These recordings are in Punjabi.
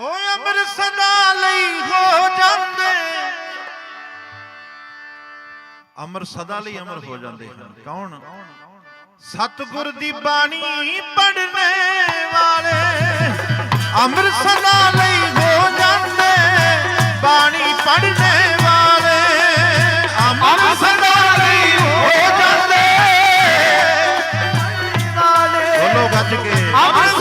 ਓਏ ਅੰਮ੍ਰਿਤ ਸਦਾ ਲਈ ਹੋ ਜਾਂਦੇ। ਅਮਰ ਸਦਾ ਲਈ ਅਮਰ ਹੋ ਜਾਂਦੇ ਹਨ। ਕੌਣ? ਸਤਿਗੁਰ ਦੀ ਬਾਣੀ ਪੜਨੇ ਵਾਲੇ। ਅਮਰ ਸਦਾ ਲਈ ਹੋ ਜਾਂਦੇ। ਬਾਣੀ ਪੜਨੇ ਵਾਲੇ। ਅਮਰ ਸਦਾ ਲਈ ਹੋ ਜਾਂਦੇ। ਬੋਲੋ ਗੱਜ ਕੇ। ਓਏ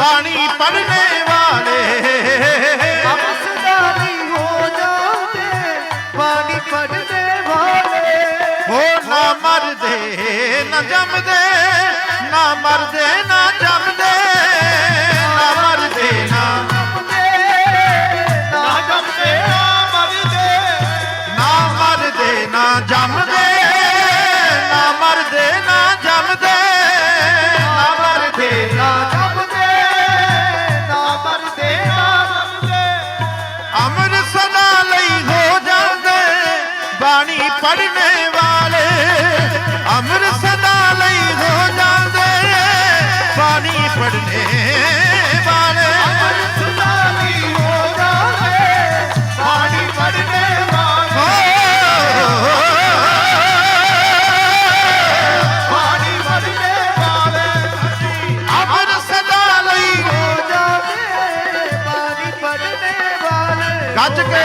ਬਾਣੀ ਪੜਨੇ ਵਾਲੇ। ਹੋ ਨਾ ਮਰਦੇ ਨਾ ਜੰਮਦੇ ਨਾ ਮਰਦੇ ਨਾ ਜੰਮਦੇ। ਨਾ ਮਰਦੇ ਨਾ ਨਾ ਮਰਦੇ। ਨਾ ਜੰਮਦੇ ਨਾ ਬਾਣੀ ਪੜਨੇ ਵਾਲੇ ਅਮਰ ਸਦਾ ਲਈ ਹੋ ਜਾਂਦੇ ਬਾਣੀ ਪੜਨੇ ਵਾਲੇ ਅਮਰ ਸਦਾ ਲਈ ਗੱਜ ਕੇ।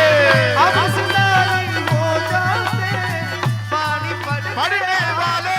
அடிமேல் வாழே